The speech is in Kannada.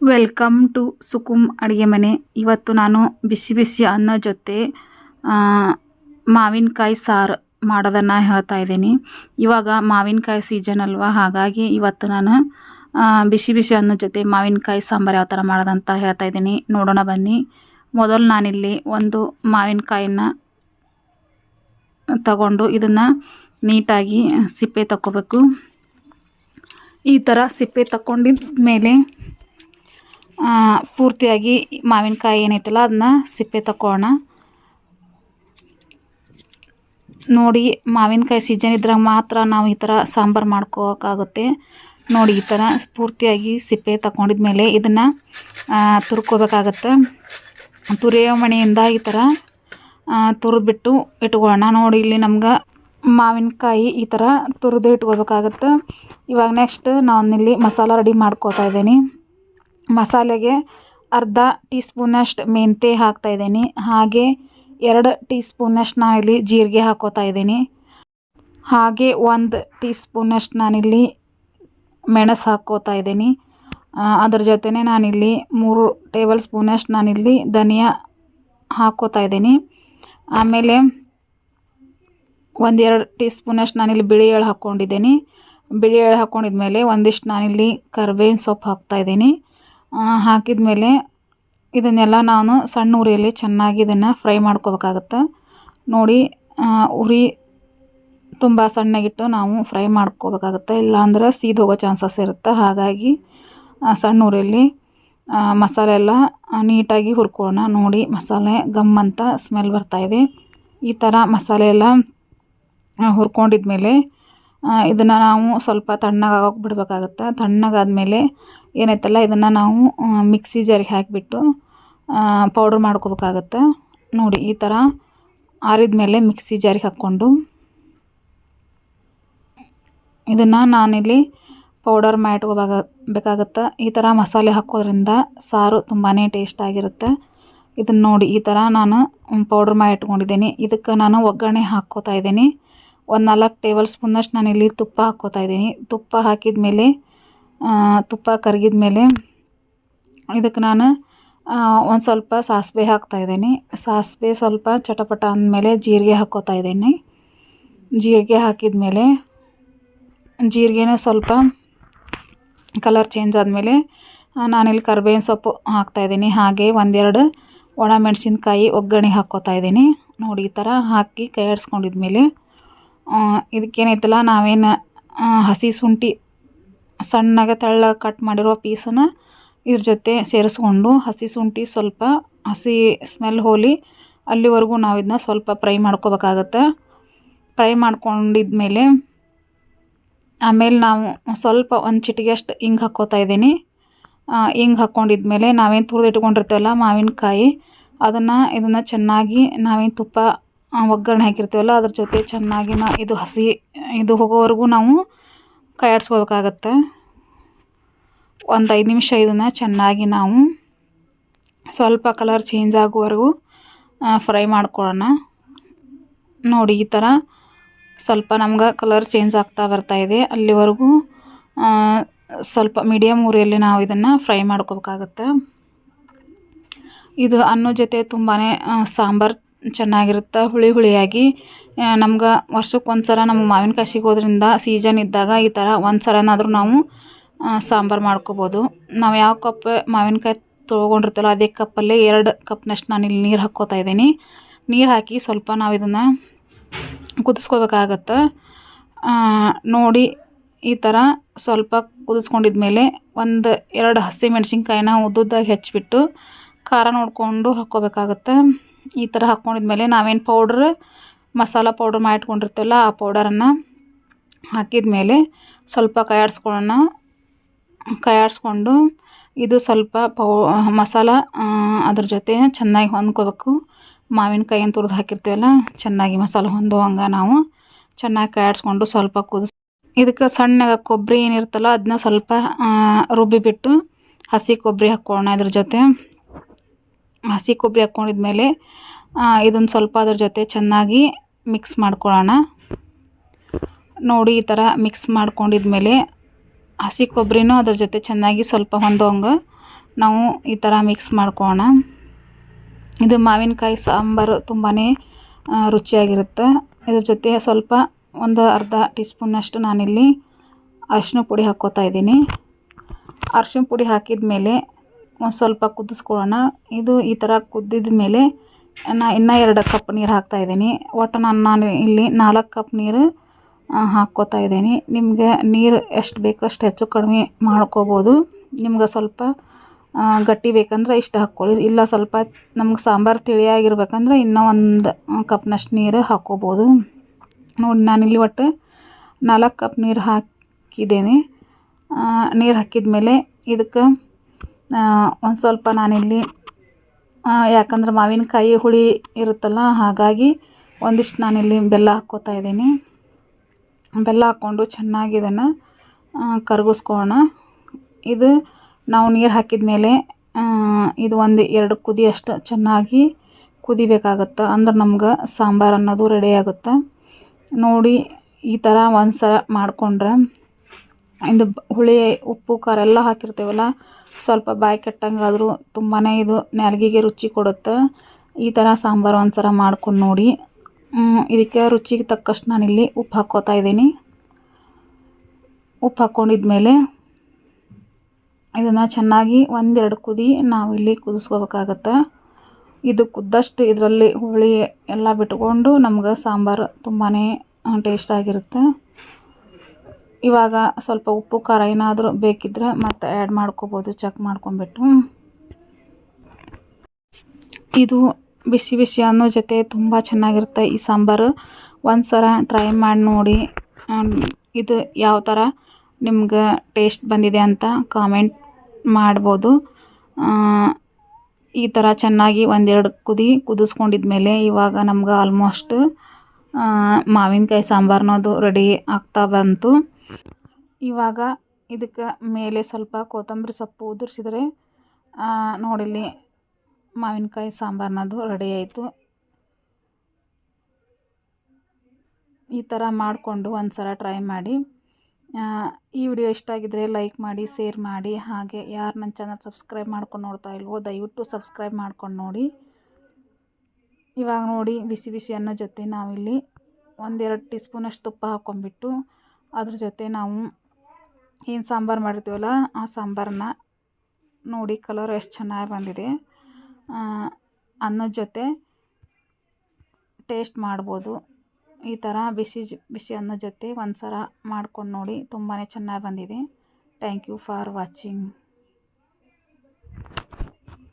ವೆಲ್ಕಮ್ ಟು ಸುಕುಮ್ ಅಡುಗೆ ಮನೆ ಇವತ್ತು ನಾನು ಬಿಸಿ ಬಿಸಿ ಅನ್ನ ಜೊತೆ ಮಾವಿನಕಾಯಿ ಸಾರು ಮಾಡೋದನ್ನು ಹೇಳ್ತಾ ಇದ್ದೀನಿ. ಇವಾಗ ಮಾವಿನಕಾಯಿ ಸೀಸನ್ ಅಲ್ವಾ? ಹಾಗಾಗಿ ಇವತ್ತು ನಾನು ಬಿಸಿ ಬಿಸಿ ಅನ್ನ ಜೊತೆ ಮಾವಿನಕಾಯಿ ಸಾಂಬಾರು ಯಾವ ಥರ ಮಾಡೋದಂತ ಹೇಳ್ತಾ ಇದ್ದೀನಿ. ನೋಡೋಣ ಬನ್ನಿ. ಮೊದಲು ನಾನಿಲ್ಲಿ ಒಂದು ಮಾವಿನಕಾಯಿನ ತಗೊಂಡು ಇದನ್ನು ನೀಟಾಗಿ ಸಿಪ್ಪೆ ತಗೋಬೇಕು ಈ ಥರ ಸಿಪ್ಪೆ ತಕ್ಕೊಂಡಿದ ಮೇಲೆ ಪೂರ್ತಿಯಾಗಿ ಮಾವಿನಕಾಯಿ ಏನೈತಲ್ಲ, ಅದನ್ನ ಸಿಪ್ಪೆ ತಕೋಣ ನೋಡಿ, ಮಾವಿನಕಾಯಿ ಸೀಜನ್ ಇದ್ರಾಗ ಮಾತ್ರ ನಾವು ಈ ಥರ ಸಾಂಬಾರು ಮಾಡ್ಕೋಕ್ಕಾಗುತ್ತೆ ನೋಡಿ, ಈ ಥರ ಪೂರ್ತಿಯಾಗಿ ಸಿಪ್ಪೆ ತಗೊಂಡಿದ್ಮೇಲೆ ಇದನ್ನು ತುರ್ಕೋಬೇಕಾಗತ್ತೆ. ತುರಿಯ ಮಣೆಯಿಂದ ಈ ಥರ ತುರಿದ್ಬಿಟ್ಟು ಇಟ್ಕೊಳ್ಳೋಣ ನೋಡಿ, ಇಲ್ಲಿ ನಮ್ಗೆ ಮಾವಿನಕಾಯಿ ಈ ಥರ ತುರಿದು ಇಟ್ಕೋಬೇಕಾಗತ್ತೆ. ಇವಾಗ ನೆಕ್ಸ್ಟ್ ನಾನು ಇಲ್ಲಿ ಮಸಾಲ ರೆಡಿ ಮಾಡ್ಕೋತಾ ಇದ್ದೀನಿ. ಮಸಾಲೆಗೆ ಅರ್ಧ ಟೀ ಸ್ಪೂನಷ್ಟು ಮೆಂತ್ಯ ಹಾಕ್ತಾ ಇದ್ದೀನಿ. ಹಾಗೆ ಎರಡು ಟೀ ಸ್ಪೂನಷ್ಟು ನಾನಿಲ್ಲಿ ಜೀರಿಗೆ ಹಾಕೋತಾ ಇದ್ದೀನಿ. ಹಾಗೆ ಒಂದು ಟೀ ಸ್ಪೂನಷ್ಟು ನಾನಿಲ್ಲಿ ಮೆಣಸು ಹಾಕ್ಕೋತಾ ಇದ್ದೀನಿ. ಅದ್ರ ಜೊತೆನೇ ನಾನಿಲ್ಲಿ ಮೂರು ಟೇಬಲ್ ಸ್ಪೂನಷ್ಟು ನಾನಿಲ್ಲಿ ಧನಿಯಾ ಹಾಕ್ಕೋತಾ ಇದ್ದೀನಿ. ಆಮೇಲೆ ಒಂದೆರಡು ಟೀ ಸ್ಪೂನಷ್ಟು ನಾನಿಲ್ಲಿ ಬಿಳಿ ಎಳ್ಳು ಹಾಕ್ಕೊಂಡಿದ್ದೀನಿ. ಬಿಳಿ ಎಳ್ಳು ಹಾಕ್ಕೊಂಡಿದ್ಮೇಲೆ ಒಂದಿಷ್ಟು ನಾನಿಲ್ಲಿ ಕರ್ಬೇವಿನ ಸೊಪ್ಪು ಹಾಕ್ತಾಯಿದ್ದೀನಿ ಹಾಕಿದ ಮೇಲೆ ಇದನ್ನೆಲ್ಲ ನಾನು ಸಣ್ಣ ಉರಿಯಲ್ಲಿ ಚೆನ್ನಾಗಿ ಇದನ್ನು ಫ್ರೈ ಮಾಡ್ಕೋಬೇಕಾಗತ್ತೆ. ನೋಡಿ ಉರಿ ತುಂಬ ಸಣ್ಣಗಿಟ್ಟು ನಾವು ಫ್ರೈ ಮಾಡ್ಕೋಬೇಕಾಗತ್ತೆ. ಇಲ್ಲಾಂದ್ರೆ ಸೀದ್ ಹೋಗೋ ಚಾನ್ಸಸ್ ಇರುತ್ತೆ. ಹಾಗಾಗಿ ಸಣ್ಣ ಉರಿಯಲ್ಲಿ ಮಸಾಲೆ ಎಲ್ಲ ನೀಟಾಗಿ ಹುರ್ಕೊಳ್ಳೋಣ. ನೋಡಿ, ಮಸಾಲೆ ಗಮ್ ಅಂತ ಸ್ಮೆಲ್ ಬರ್ತಾಯಿದೆ ಈ ಥರ ಮಸಾಲೆ ಎಲ್ಲ ಹುರ್ಕೊಂಡಿದ್ಮೇಲೆ ಇದನ್ನು ನಾವು ಸ್ವಲ್ಪ ತಣ್ಣಗಾಗೋಕೆ ಬಿಡಬೇಕಾಗತ್ತೆ? ತಣ್ಣಗಾದ್ಮೇಲೆ ಏನೈತಲ್ಲ, ಇದನ್ನು ನಾವು ಮಿಕ್ಸಿ ಜಾರಿಗೆ ಹಾಕಿಬಿಟ್ಟು ಪೌಡ್ರ್ ಮಾಡ್ಕೋಬೇಕಾಗತ್ತೆ? ನೋಡಿ, ಈ ಥರ ಆರಿದ ಮೇಲೆ ಮಿಕ್ಸಿ ಜಾರಿಗೆ ಹಾಕ್ಕೊಂಡು ಇದನ್ನು ನಾನಿಲ್ಲಿ ಪೌಡರ್ ಮಾಡಿ ಇಟ್ಕೋಬೇಕಾಗ ಬೇಕಾಗತ್ತೆ ಈ ಥರ ಮಸಾಲೆ ಹಾಕೋದ್ರಿಂದ ಸಾರು ತುಂಬಾ ಟೇಸ್ಟ್ ಆಗಿರುತ್ತೆ. ಇದನ್ನು ನೋಡಿ, ಈ ಥರ ನಾನು ಪೌಡ್ರ್ ಮಾಡಿ ಇಟ್ಕೊಂಡಿದ್ದೀನಿ ಇದಕ್ಕೆ ನಾನು ಒಗ್ಗರಣೆ ಹಾಕ್ಕೋತಾ ಇದ್ದೀನಿ. ಒಂದು ನಾಲ್ಕು ಟೇಬಲ್ ಸ್ಪೂನಷ್ಟು ಇಲ್ಲಿ ತುಪ್ಪ ಹಾಕ್ಕೋತಾ ಇದ್ದೀನಿ. ತುಪ್ಪ ಹಾಕಿದ ಮೇಲೆ ತುಪ್ಪ ಕರಗಿದ ಮೇಲೆ ಇದಕ್ಕೆ ನಾನು ಒಂದು ಸ್ವಲ್ಪ ಸಾಸಿವೆ ಹಾಕ್ತಾ ಇದ್ದೀನಿ. ಸಾಸಿವೆ ಸ್ವಲ್ಪ ಚಟಪಟ ಅಂದಮೇಲೆ ಜೀರಿಗೆ ಹಾಕ್ಕೋತಾ ಇದ್ದೀನಿ. ಜೀರಿಗೆ ಹಾಕಿದ ಮೇಲೆ ಜೀರಿಗೆನ ಸ್ವಲ್ಪ ಕಲರ್ ಚೇಂಜ್ ಆದಮೇಲೆ ನಾನಿಲ್ಲಿ ಕರ್ಬೇವಿನ ಸೊಪ್ಪು ಹಾಕ್ತಾಯಿದ್ದೀನಿ ಹಾಗೆ ಒಂದೆರಡು ಒಣ ಮೆಣಸಿನ್ಕಾಯಿ ಒಗ್ಗರಣೆ ಹಾಕ್ಕೋತಾ ಇದ್ದೀನಿ. ನೋಡಿ ಈ ಥರ ಹಾಕಿ ಕೈ ಆಡಿಸ್ಕೊಂಡಿದ್ಮೇಲೆ ಇದಕ್ಕೇನೈತಲ್ಲ ನಾವೇನು ಹಸಿ ಶುಂಠಿ ಸಣ್ಣಗೆ ತೆಳ್ಳಗೆ ಕಟ್ ಮಾಡಿರೋ ಪೀಸನ್ನು ಇದ್ರ ಜೊತೆ ಸೇರಿಸ್ಕೊಂಡು ಹಸಿ ಶುಂಠಿ ಸ್ವಲ್ಪ ಹಸಿ ಸ್ಮೆಲ್ ಹೋಲಿ, ಅಲ್ಲಿವರೆಗೂ ನಾವು ಇದನ್ನ ಸ್ವಲ್ಪ ಫ್ರೈ ಮಾಡ್ಕೋಬೇಕಾಗತ್ತೆ. ಫ್ರೈ ಮಾಡ್ಕೊಂಡಿದ್ಮೇಲೆ ಆಮೇಲೆ ನಾವು ಸ್ವಲ್ಪ ಒಂದು ಚಿಟಿಗೆಷ್ಟು ಹಿಂಗೆ ಹಾಕ್ಕೋತಾ ಇದ್ದೀನಿ. ಹಿಂಗೆ ಹಾಕ್ಕೊಂಡಿದ್ಮೇಲೆ ನಾವೇನು ತುರಿದು ಇಟ್ಕೊಂಡಿರ್ತೀವಲ್ಲ ಮಾವಿನಕಾಯಿ, ಅದನ್ನು, ಇದನ್ನು ಚೆನ್ನಾಗಿ ನಾವೇನು ತುಪ್ಪ ಒಗ್ಗರಣೆ ಹಾಕಿರ್ತೀವಲ್ಲ, ಅದ್ರ ಜೊತೆ ಚೆನ್ನಾಗಿ ನಾ ಇದು ಹಸಿ, ಇದು ಹೋಗೋವರೆಗೂ ನಾವು ಕೈ ಆಡಿಸ್ಕೋಬೇಕಾಗತ್ತೆ ಒಂದು ಐದು ನಿಮಿಷ ಇದನ್ನು ಚೆನ್ನಾಗಿ ನಾವು ಸ್ವಲ್ಪ ಕಲರ್ ಚೇಂಜ್ ಆಗುವವರೆಗೂ ಫ್ರೈ ಮಾಡ್ಕೊಳ್ಳೋಣ. ನೋಡಿ, ಈ ಥರ ಸ್ವಲ್ಪ ನಮ್ಗೆ ಕಲರ್ ಚೇಂಜ್ ಆಗ್ತಾ ಬರ್ತಾ ಇದೆ. ಅಲ್ಲಿವರೆಗೂ ಸ್ವಲ್ಪ ಮೀಡಿಯಮ್ ಉರಿಯಲ್ಲಿ ನಾವು ಇದನ್ನು ಫ್ರೈ ಮಾಡ್ಕೋಬೇಕಾಗತ್ತೆ. ಇದು ಅನ್ನೋ ಜೊತೆ ತುಂಬಾ ಸಾಂಬಾರು ಚೆನ್ನಾಗಿರುತ್ತೆ ಹುಳಿ ಹುಳಿಯಾಗಿ ನಮ್ಗೆ ವರ್ಷಕ್ಕೆ ಒಂದು ಸಲ ನಮ್ಗೆ ಮಾವಿನಕಾಯಿ ಸಿಗೋದ್ರಿಂದ ಸೀಸನ್ ಇದ್ದಾಗ ಈ ಥರ ಒಂದು ಸಲನಾದರೂ ನಾವು ಸಾಂಬಾರು ಮಾಡ್ಕೋಬೋದು. ನಾವು ಯಾವ ಕಪ್ ಮಾವಿನಕಾಯಿ ತೊಗೊಂಡಿರ್ತಲ್ಲ ಅದೇ ಕಪ್ಪಲ್ಲೇ ಎರಡು ಕಪ್ನಷ್ಟು ನಾನು ಇಲ್ಲಿ ನೀರು ಹಾಕ್ಕೋತಾ ಇದ್ದೀನಿ. ನೀರು ಹಾಕಿ ಸ್ವಲ್ಪ ನಾವು ಇದನ್ನು ಕುದಿಸ್ಕೋಬೇಕಾಗತ್ತೆ. ನೋಡಿ ಈ ಥರ ಸ್ವಲ್ಪ ಕುದಿಸ್ಕೊಂಡಿದ್ಮೇಲೆ ಒಂದು ಎರಡು ಹಸಿ ಮೆಣಸಿನ್ಕಾಯಿನ ಉದ್ದುದ್ದಾಗಿ ಹೆಚ್ಚಿಬಿಟ್ಟು ಖಾರ ನೋಡಿಕೊಂಡು ಹಾಕ್ಕೋಬೇಕಾಗತ್ತೆ. ಈ ಥರ ಹಾಕ್ಕೊಂಡಿದ್ಮೇಲೆ ನಾವೇನು ಪೌಡ್ರ್ ಮಸಾಲ ಪೌಡ್ರ್ ಮಾಡಿಟ್ಕೊಂಡಿರ್ತೀವಲ್ಲ ಆ ಪೌಡರನ್ನು ಹಾಕಿದ ಮೇಲೆ ಸ್ವಲ್ಪ ಕೈಯಾಡಿಸ್ಕೊಳ್ಳೋಣ. ಕೈಯಾಡಿಸ್ಕೊಂಡು ಇದು ಸ್ವಲ್ಪ ಪೌ, ಮಸಾಲ ಅದ್ರ ಜೊತೆ ಚೆನ್ನಾಗಿ ಹೊಂದ್ಕೋಬೇಕು. ಮಾವಿನಕಾಯಿ ಅಂತ ತುರಿದು ಹಾಕಿರ್ತೀವಲ್ಲ, ಚೆನ್ನಾಗಿ ಮಸಾಲ ಹೊಂದುವಂಗೆ ನಾವು. ಚೆನ್ನಾಗಿ ಕೈಯಾಡಿಸ್ಕೊಂಡು ಸ್ವಲ್ಪ ಕುದಿಸ್, ಇದಕ್ಕೆ ಸಣ್ಣಗೆ ಕೊಬ್ಬರಿ ಏನಿರ್ತಲ್ಲ ಅದನ್ನ ಸ್ವಲ್ಪ ರುಬ್ಬಿಬಿಟ್ಟು ಹಸಿ ಕೊಬ್ಬರಿ ಹಾಕ್ಕೊಳ್ಳೋಣ ಇದ್ರ ಜೊತೆ. ಹಸಿ ಕೊಬ್ಬರಿ ಹಾಕ್ಕೊಂಡಿದ್ಮೇಲೆ ಇದನ್ನು ಸ್ವಲ್ಪ ಅದ್ರ ಜೊತೆ ಚೆನ್ನಾಗಿ ಮಿಕ್ಸ್ ಮಾಡ್ಕೊಳ್ಳೋಣ. ನೋಡಿ ಈ ಥರ ಮಿಕ್ಸ್ ಮಾಡ್ಕೊಂಡಿದ್ಮೇಲೆ ಹಸಿ ಕೊಬ್ಬರಿನೂ ಅದ್ರ ಜೊತೆ ಚೆನ್ನಾಗಿ ಸ್ವಲ್ಪ ಹೊಂದೋಂಗೆ ನಾವು ಈ ಥರ ಮಿಕ್ಸ್ ಮಾಡ್ಕೊಳ್ಳೋಣ. ಇದು ಮಾವಿನಕಾಯಿ ಸಾಂಬಾರು ತುಂಬಾ ರುಚಿಯಾಗಿರುತ್ತೆ. ಇದ್ರ ಜೊತೆ ಸ್ವಲ್ಪ ಒಂದು ಅರ್ಧ ಟೀ ಸ್ಪೂನಷ್ಟು ನಾನಿಲ್ಲಿ ಅರಿಶಿನ ಪುಡಿ ಹಾಕ್ಕೋತಾ ಇದ್ದೀನಿ. ಅರಿಶಿನ ಪುಡಿ ಹಾಕಿದ ಮೇಲೆ ಸ್ವಲ್ಪ ಕುದಿಸ್ಕೊಳ್ಳೋಣ. ಇದು ಈ ಥರ ಕುದ್ದಿದ ಮೇಲೆ ನಾ ಇನ್ನೂ ಎರಡು ಕಪ್ ನೀರು ಹಾಕ್ತಾಯಿದ್ದೀನಿ ಒಟ್ಟು ನಾನು ನಾನು ಇಲ್ಲಿ ನಾಲ್ಕು ಕಪ್ ನೀರು ಹಾಕ್ಕೋತಾ ಇದ್ದೀನಿ. ನಿಮಗೆ ನೀರು ಎಷ್ಟು ಬೇಕೋ ಅಷ್ಟು ಹೆಚ್ಚು ಕಡಿಮೆ ಮಾಡ್ಕೋಬೋದು. ನಿಮ್ಗೆ ಸ್ವಲ್ಪ ಗಟ್ಟಿ ಬೇಕಂದ್ರೆ ಇಷ್ಟು ಹಾಕ್ಕೊಳ್ಳಿ. ಇಲ್ಲ ಸ್ವಲ್ಪ ನಮ್ಗೆ ಸಾಂಬಾರು ತಿಳಿಯಾಗಿರ್ಬೇಕಂದ್ರೆ ಇನ್ನೂ ಒಂದು ಕಪ್ನಷ್ಟು ನೀರು ಹಾಕ್ಕೋಬೋದು. ನೋಡಿ ನಾನಿಲ್ಲಿ ಒಟ್ಟು ನಾಲ್ಕು ಕಪ್ ನೀರು ಹಾಕಿದ್ದೇನೆ. ನೀರು ಹಾಕಿದ ಮೇಲೆ ಇದಕ್ಕೆ ಒಂದು ಸ್ವಲ್ಪ ನಾನಿಲ್ಲಿ ಯಾಕಂದ್ರೆ ಮಾವಿನಕಾಯಿ ಹುಳಿ ಇರುತ್ತಲ್ಲ, ಹಾಗಾಗಿ ಒಂದಿಷ್ಟು ನಾನಿಲ್ಲಿ ಬೆಲ್ಲ ಹಾಕ್ಕೋತಾ ಇದ್ದೀನಿ. ಬೆಲ್ಲ ಹಾಕ್ಕೊಂಡು ಚೆನ್ನಾಗಿ ಇದನ್ನು ಕರಗಿಸ್ಕೊಳ್ಳೋಣ. ಇದು ನಾವು ನೀರು ಹಾಕಿದ ಮೇಲೆ ಇದು ಒಂದು ಎರಡು ಕುದಿ ಅಷ್ಟು ಚೆನ್ನಾಗಿ ಕುದಿಬೇಕಾಗತ್ತೆ, ಅಂದ್ರೆ ನಮ್ಗೆ ಸಾಂಬಾರು ಅನ್ನೋದು ರೆಡಿ ಆಗುತ್ತೆ. ನೋಡಿ, ಈ ಥರ ಒಂದು ಸಲ ಮಾಡಿಕೊಂಡ್ರೆ, ಇದು ಹುಳಿ, ಉಪ್ಪು, ಖಾರ ಎಲ್ಲ ಹಾಕಿರ್ತೀವಲ್ಲ ಸ್ವಲ್ಪ ಬಾಯಿ ಕೆಟ್ಟಂಗಾದರೂ ತುಂಬಾ ಇದು ನಾಲ್ಗೆಗೆ ರುಚಿ ಕೊಡುತ್ತೆ. ಈ ಥರ ಸಾಂಬಾರು ಒಂದು ಸಲ ಮಾಡ್ಕೊಂಡು ನೋಡಿ. ಇದಕ್ಕೆ ರುಚಿಗೆ ತಕ್ಕಷ್ಟು ನಾನಿಲ್ಲಿ ಉಪ್ಪು ಹಾಕೋತಾ ಇದ್ದೀನಿ. ಉಪ್ಪು ಹಾಕ್ಕೊಂಡಿದ್ಮೇಲೆ ಇದನ್ನು ಚೆನ್ನಾಗಿ ಒಂದೆರಡು ಕುದಿ ನಾವಿಲ್ಲಿ ಕುದಿಸ್ಕೋಬೇಕಾಗತ್ತೆ. ಇದು ಕುದ್ದಷ್ಟು ಇದರಲ್ಲಿ ಹುಳಿ ಎಲ್ಲ ಬಿಟ್ಕೊಂಡು ನಮ್ಗೆ ಸಾಂಬಾರು ತುಂಬಾ ಟೇಸ್ಟಾಗಿರುತ್ತೆ ಇವಾಗ ಸ್ವಲ್ಪ ಉಪ್ಪು, ಖಾರ ಏನಾದರೂ ಬೇಕಿದ್ರೆ ಮತ್ತೆ ಆ್ಯಡ್ ಮಾಡ್ಕೋಬೋದು ಚೆಕ್ ಮಾಡ್ಕೊಂಬಿಟ್ಟು ಇದು ಬಿಸಿ ಬಿಸಿ ಅನ್ನೋ ಜೊತೆ ತುಂಬ ಚೆನ್ನಾಗಿರುತ್ತೆ ಈ ಸಾಂಬಾರು. ಒಂದು ಸಲ ಟ್ರೈ ಮಾಡಿ ನೋಡಿ ಇದು ಯಾವ ಥರ ನಿಮ್ಗೆ ಟೇಸ್ಟ್ ಬಂದಿದೆ ಅಂತ ಕಾಮೆಂಟ್ ಮಾಡ್ಬೋದು. ಈ ಥರ ಚೆನ್ನಾಗಿ ಒಂದೆರಡು ಕುದಿ ಕುದಿಸ್ಕೊಂಡಿದ್ಮೇಲೆ ಇವಾಗ ನಮ್ಗೆ ಆಲ್ಮೋಸ್ಟ್ ಮಾವಿನಕಾಯಿ ಸಾಂಬಾರ್ನೋದು ರೆಡಿ ಆಗ್ತಾ ಬಂತು. ಇವಾಗ ಇದಕ್ಕೆ ಮೇಲೆ ಸ್ವಲ್ಪ ಕೊತ್ತಂಬರಿ ಸೊಪ್ಪು ಉದುರಿಸಿದ್ರೆ ನೋಡಿಲ್ಲಿ ಮಾವಿನಕಾಯಿ ಸಾಂಬಾರ್ನದು ರೆಡಿ ಆಯಿತು. ಈ ಥರ ಮಾಡಿಕೊಂಡು ಒಂದು ಸಲ ಟ್ರೈ ಮಾಡಿ. ಈ ವಿಡಿಯೋ ಇಷ್ಟ ಆಗಿದ್ದರೆ ಲೈಕ್ ಮಾಡಿ, ಶೇರ್ ಮಾಡಿ. ಹಾಗೆ ಯಾರು ನನ್ನ ಚಾನಲ್ ಸಬ್ಸ್ಕ್ರೈಬ್ ಮಾಡ್ಕೊಂಡು ನೋಡ್ತಾ ಇಲ್ವೋ, ದಯವಿಟ್ಟು ಸಬ್ಸ್ಕ್ರೈಬ್ ಮಾಡ್ಕೊಂಡು ನೋಡಿ. ಇವಾಗ ನೋಡಿ ಬಿಸಿ ಬಿಸಿ ಅನ್ನೋ ಜೊತೆ ನಾವಿಲ್ಲಿ ಒಂದೆರಡು ಟೀ ಸ್ಪೂನಷ್ಟು ತುಪ್ಪ ಹಾಕ್ಕೊಂಬಿಟ್ಟು ಅದ್ರ ಜೊತೆ ನಾವು ಏನು ಸಾಂಬಾರು ಮಾಡಿರ್ತೀವಲ್ಲ, ಆ ಸಾಂಬಾರನ್ನ ನೋಡಿ ಕಲರ್ ಎಷ್ಟು ಚೆನ್ನಾಗಿ ಬಂದಿದೆ. ಅನ್ನದ ಜೊತೆ ಟೇಸ್ಟ್ ಮಾಡ್ಬೋದು. ಈ ಥರ ಬಿಸಿ ಬಿಸಿ ಅನ್ನದ ಜೊತೆ ಒಂದು ಸಲ ಮಾಡ್ಕೊಂಡು ನೋಡಿ ತುಂಬಾ ಚೆನ್ನಾಗಿ ಬಂದಿದೆ. Thank you for watching